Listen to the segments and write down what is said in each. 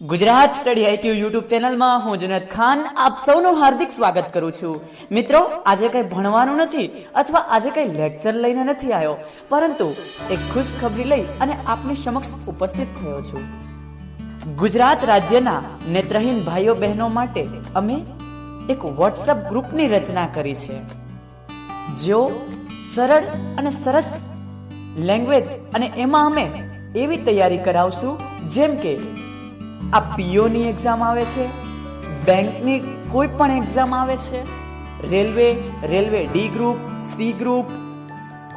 Gujarat study IQ YouTube ચેનલમાં હું જુનેદ ખાન આપ સૌનું હાર્દિક સ્વાગત કરું છું. મિત્રો, આજે કંઈ ભણવાનું નથી અથવા આજે કંઈ લેક્ચર લઈને નથી આવ્યો, પરંતુ એક ખુશખબરી લઈ અને આપની સમક્ષ ઉપસ્થિત થયો છું. ગુજરાત રાજ્યના નેત્રહીન ભાઈઓ બહેનો માટે અમે એક વોટ્સઅપ ગ્રુપની રચના કરી છે. જેઓ સરળ અને સરસ લેંગ્વેજ અને એમાં અમે એવી તૈયારી કરાવશું જેમ કે આ પીઓની એક્ઝામ આવે છે બેંકની કોઈ પણ એક્ઝામ આવે છે, railway railway D group C group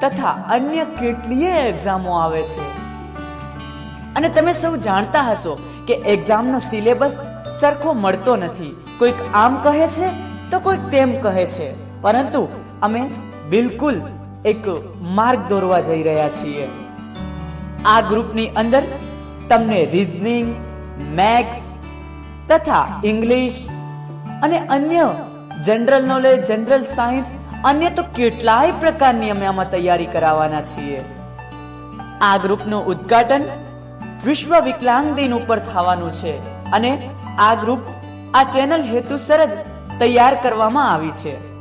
તથા અન્ય કેટલીય એક્ઝામો આવે છે. અને તમે સૌ જાણતા હશો કે એક્ઝામનો સિલેબસ સરખો મળતો નથી. કોઈક આમ કહે છે તો કોઈક તેમ કહે છે. પરંતુ અમે બિલકુલ એક માર્ગ દોરવા જઈ રહ્યા છીએ. આ ગ્રુપની અંદર તમને રીઝનિંગ મેથ્સ તથા ઇંગ્લિશ અને અન્ય જનરલ નોલેજ, જનરલ સાયન્સ, અન્ય તો કેટલાય પ્રકારની અમે આમાં તૈયારી કરાવવાના છીએ. આ ગ્રુપનું ઉદ્ઘાટન વિશ્વ વિકલાંગ દિન ઉપર થવાનું છે અને આ ગ્રુપ આ ચેનલ હેતુસર જ તૈયાર કરવામાં આવી છે.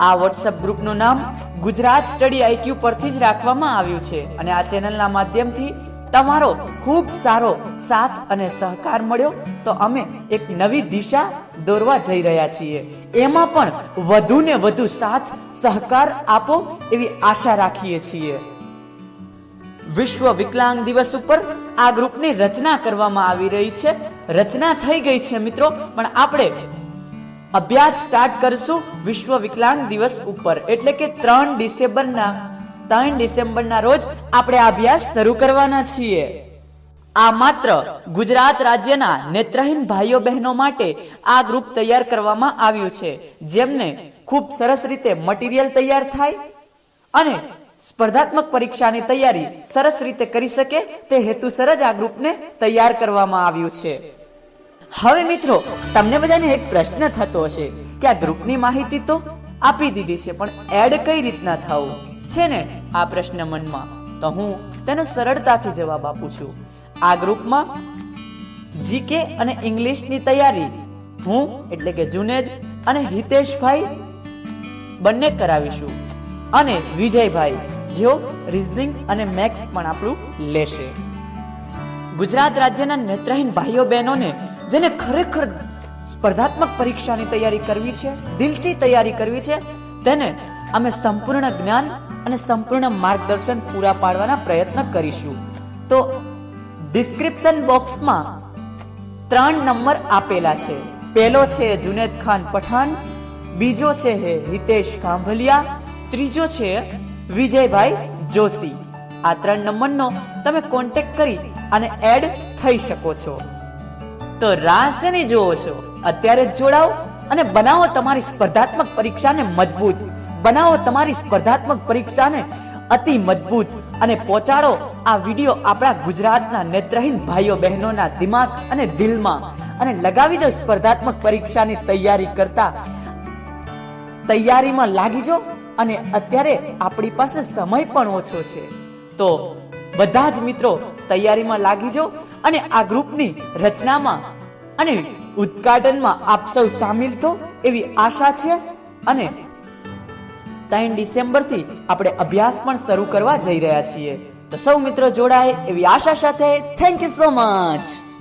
આ વોટ્સઅપ ગ્રુપનું નામ ગુજરાત સ્ટડી આઈક્યુ પરથી જ રાખવામાં આવ્યું છે અને આ ચેનલના માધ્યમથી તમારો ખૂબ સારો સાથ અને સહકાર મળ્યો, તો અમે એક નવી દિશા દોરવા જઈ રહ્યા છીએ. એમાં પણ વધુ ને વધુ સાથ, સહકાર આપો એવી આશા રાખીએ છીએ. વિશ્વ વિકલાંગ દિવસ ઉપર આ ગ્રુપની રચના કરવામાં આવી રહી છે. રચના થઈ ગઈ છે મિત્રો, પણ આપણે અભ્યાસ સ્ટાર્ટ કરશું વિશ્વ વિકલાંગ દિવસ ઉપર. એટલે કે ત્રણ ડિસેમ્બરના ત્રણ ડિસેમ્બરના રોજ આપણે અભ્યાસ શરૂ કરવાના છીએ. આ માત્ર ગુજરાત રાજ્યના નેત્રહીન ભાઈઓ બહેનો માટે આ ગ્રુપ તૈયાર કરવામાં આવ્યું છે, જેમને ખૂબ સરસ રીતે મટીરિયલ તૈયાર થાય અને સ્પર્ધાત્મક પરીક્ષાની તૈયારી સરસ રીતે કરી શકે તે હેતુસર જ આ ગ્રુપને તૈયાર કરવામાં આવ્યું છે. હવે મિત્રો, તમને બધાને એક પ્રશ્ન થતો હશે કે આ ગ્રુપની માહિતી તો આપી દીધી છે, પણ એડ કઈ રીતના થવું? છે ને આ પ્રશ્ન મનમાં. તો હું તેનો સરળતાથી જવાબ આપું છું. આ ગ્રુપમાં જીકે અને ઇંગ્લિશની તૈયારી હું, એટલે કે જુનેદ અને હિતેશભાઈ બંને કરાવીશું. અને વિજયભાઈ, જેઓ રીઝનિંગ અને મેથ્સ પણ આપણું લેશે. ગુજરાત રાજ્યના નેત્રહીન ભાઈઓ બહેનોને, જેને ખરેખર સ્પર્ધાત્મક પરીક્ષાની તૈયારી કરવી છે, દિલથી તૈયારી કરવી છે, તેને અમે સંપૂર્ણ જ્ઞાન અને સંપૂર્ણ માર્ગદર્શન પૂરા પાડવાના પ્રયત્ન કરીશું. તો ડિસ્ક્રિપ્શન બોક્સમાં ત્રણ નંબર આપેલા છે. પહેલો છે જુનેદ ખાન પઠાણ, બીજો છે હિતેશ કાંભલિયા ત્રીજો છે વિજયભાઈ જોશી. આ ત્રણ નંબરનો તમે કોન્ટેક કરી અને એડ થઈ શકો છો. તો રાસને જોવો છો? અત્યારે જ જોડાઓ અને બનાવો તમારી સ્પર્ધાત્મક પરીક્ષાને મજબૂત. બનાવો તમારી સ્પર્ધાત્મક પરીક્ષાને અતિ મજબૂત અને પહોંચાડો આ વીડિયો આપણા ગુજરાતના નેત્રહીન ભાઈઓ બહેનોના દિમાગ અને દિલમાં અને લગાવી દો સ્પર્ધાત્મક પરીક્ષાની તૈયારી કરતા તૈયારીમાં લાગી જો અને અત્યારે આપણી પાસે સમય પણ ઓછો છે. તો બધા જ મિત્રો તૈયારીમાં લાગી જાઓ અને આ ગ્રુપની રચનામાં અને ઉદ્ઘાટનમાં આપ સૌ સામેલ થો એવી આશા છે અને ત્રણ ડિસેમ્બરથી આપણે અભ્યાસ પણ શરૂ કરવા જઈ રહ્યા છીએ. તો સૌ મિત્રો જોડાય એવી આશા સાથે. Thank you so much